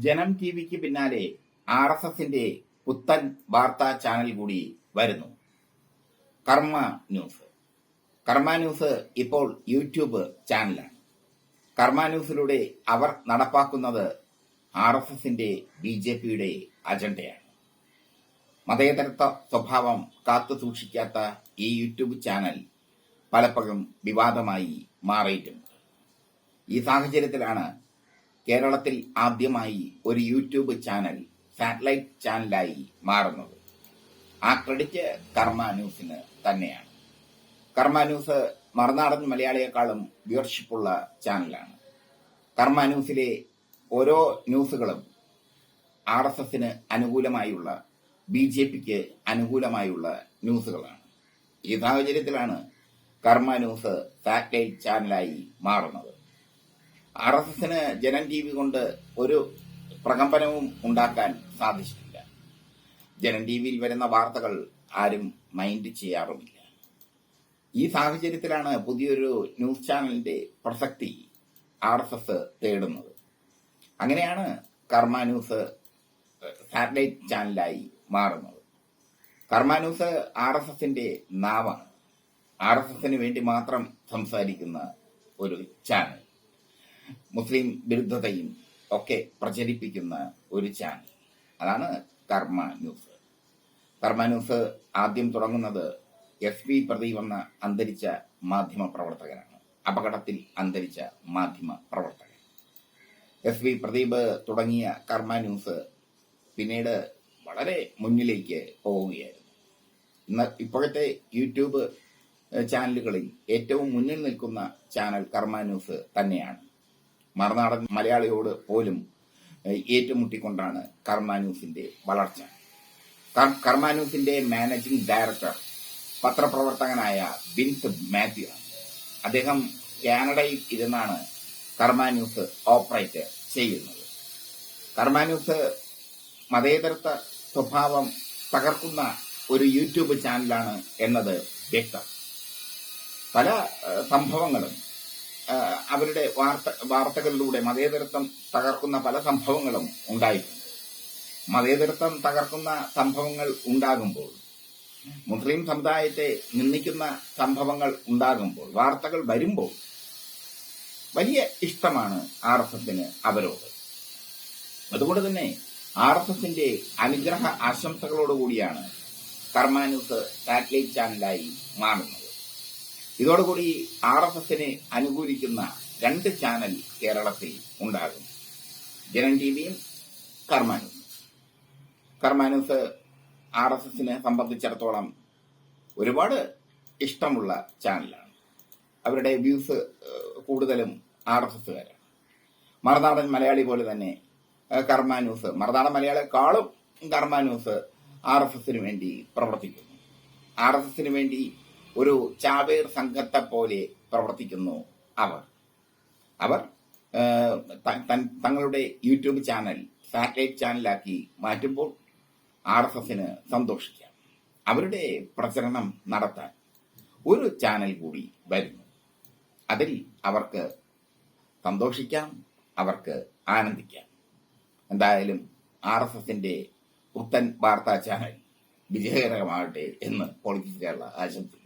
ജനം ടി വിക്ക് പിന്നാലെ R S എസിന്റെ പുത്തൻ വാർത്താ ചാനൽ കൂടി വരുന്നു. കർമ്മ ന്യൂസ്. കർമ്മ ന്യൂസ് ഇപ്പോൾ യൂട്യൂബ് ചാനലാണ്. കർമ്മ ന്യൂസിലൂടെ അവർ നടപ്പാക്കുന്നത് ആർ എസ് എസിന്റെ ബി ജെ പിയുടെ അജണ്ടയാണ്. മതേതരത്വ സ്വഭാവം കാത്തു സൂക്ഷിക്കാത്ത ഈ യൂട്യൂബ് ചാനൽ പലപ്പോഴും വിവാദമായി മാറിയിട്ടുണ്ട്. ഈ സാഹചര്യത്തിലാണ് കേരളത്തിൽ ആദ്യമായി ഒരു യൂട്യൂബ് ചാനൽ സാറ്റലൈറ്റ് ചാനലായി മാറുന്നത്. ആ ക്രെഡിറ്റ് കർമ്മ ന്യൂസിന് തന്നെയാണ്. കർമ്മ ന്യൂസ് മറുനാടൻ മലയാളിയെക്കാളും വ്യൂവർഷിപ്പുള്ള ചാനലാണ്. കർമ്മ ന്യൂസിലെ ഓരോ ന്യൂസുകളും ആർ എസ് എസിന് അനുകൂലമായുള്ള ബി ജെ പിക്ക് അനുകൂലമായുള്ള ന്യൂസുകളാണ്. ഈ സാഹചര്യത്തിലാണ് കർമ്മ ന്യൂസ് സാറ്റലൈറ്റ് ചാനലായി മാറുന്നത്. ആർ എസ് എസിന് ജനം ടി വി കൊണ്ട് ഒരു പ്രകമ്പനവും ഉണ്ടാക്കാൻ സാധിച്ചിട്ടില്ല. ജനം ടി വിയിൽ വരുന്ന വാർത്തകൾ ആരും മൈൻഡ് ചെയ്യാറുമില്ല. ഈ സാഹചര്യത്തിലാണ് പുതിയൊരു ന്യൂസ് ചാനലിന്റെ പ്രസക്തി ആർ എസ് എസ് തേടുന്നത്. അങ്ങനെയാണ് കർമ്മ ന്യൂസ് സാറ്റലൈറ്റ് ചാനലായി മാറുന്നത്. കർമ്മ ന്യൂസ് ആർ എസ് എസിന്റെ നാവാണ്. ആർ എസ് എസിന് വേണ്ടി മാത്രം സംസാരിക്കുന്ന ഒരു ചാനൽ. മുസ്ലിം വിരുദ്ധതയും ഒക്കെ പ്രചരിപ്പിക്കുന്ന ഒരു ചാനൽ അതാണ് കർമ്മ ന്യൂസ്. കർമ്മ ന്യൂസ് ആദ്യം തുടങ്ങുന്നത് എസ് പി പ്രദീപ് എന്ന അന്തരിച്ച മാധ്യമ പ്രവർത്തകനാണ്. അപകടത്തിൽ അന്തരിച്ച മാധ്യമ പ്രവർത്തകൻ. എസ് പി പ്രദീപ് തുടങ്ങിയ കർമ്മ ന്യൂസ് പിന്നീട് വളരെ മുന്നിലേക്ക് പോവുകയായിരുന്നു. ഇന്ന് ഇപ്പോഴത്തെ യൂട്യൂബ് ചാനലുകളിൽ ഏറ്റവും മുന്നിൽ നിൽക്കുന്ന ചാനൽ കർമ്മ ന്യൂസ് തന്നെയാണ്. മറുനാടൻ മലയാളിയോട് പോലും ഏറ്റുമുട്ടിക്കൊണ്ടാണ് കർമ്മ ന്യൂസിന്റെ വളർച്ച. കർമ്മ ന്യൂസിന്റെ മാനേജിംഗ് ഡയറക്ടർ പത്രപ്രവർത്തകനായ ബിൻസ് മാത്യു അദ്ദേഹം കാനഡയിൽ ഇരുന്നാണ് കർമ്മ ന്യൂസ് ഓപ്പറേറ്റ് ചെയ്യുന്നത്. കർമ്മ ന്യൂസ് മതേതരത്വ സ്വഭാവം തകർക്കുന്ന ഒരു യൂട്യൂബ് ചാനലാണ് എന്നത് വ്യക്തം. പല സംഭവങ്ങളും അവരുടെ വാർത്ത വാർത്തകളിലൂടെ മതേതരത്വം തകർക്കുന്ന പല സംഭവങ്ങളും ഉണ്ടായിട്ടുണ്ട് മതേതരത്വം തകർക്കുന്ന സംഭവങ്ങൾ ഉണ്ടാകുമ്പോൾ മുസ്ലിം സമുദായത്തെ നിന്ദിക്കുന്ന സംഭവങ്ങൾ ഉണ്ടാകുമ്പോൾ വാർത്തകൾ വരുമ്പോൾ വലിയ ഇഷ്ടമാണ് ആർ എസ് എസിന് അവരോട്. അതുകൊണ്ട് തന്നെ ആർ എസ് എസിന്റെ അനുഗ്രഹ ആശംസകളോടുകൂടിയാണ് കർമാനൂസ് സാറ്റലൈറ്റ് ചാനലായി മാറുന്നത്. ഇതോടുകൂടി ആർ എസ് എസിനെ അനുകൂലിക്കുന്ന രണ്ട് ചാനൽ കേരളത്തിൽ ഉണ്ടാകും. ജനൻ ടി വിയും കർമാനൂസ് കർമാനൂസ് ആർ എസ് എസിനെ സംബന്ധിച്ചിടത്തോളം ഒരുപാട് ഇഷ്ടമുള്ള ചാനലാണ്. അവരുടെ വ്യൂസ് കൂടുതലും ആർ എസ് എസുകാരാണ് മറുനാടൻ മലയാളി പോലെ തന്നെ കർമാനൂസ് മറുനാടൻ മലയാളിയെക്കാളും കർമാനൂസ് ആർ എസ് എസിന് വേണ്ടി പ്രവർത്തിക്കുന്നു. ആർ എസ് എസിന് വേണ്ടി ഒരു ചാവേർ സംഘത്തെ പോലെ പ്രവർത്തിക്കുന്നു അവർ. അവർ തങ്ങളുടെ യൂട്യൂബ് ചാനൽ സാറ്റലൈറ്റ് ചാനലാക്കി മാറ്റുമ്പോൾ ആർ എസ് എസിന് സന്തോഷിക്കാം. അവരുടെ പ്രചരണം നടത്താൻ ഒരു ചാനൽ കൂടി വരുന്നു. അതിൽ അവർക്ക് സന്തോഷിക്കാം അവർക്ക് ആനന്ദിക്കാം. എന്തായാലും ആർ എസ് എസിന്റെ പുത്തൻ വാർത്താ ചാനൽ വിജയകരമാകട്ടെ എന്ന് പൊളിറ്റിക്സ് കേരള ആശംസിക്കുന്നു.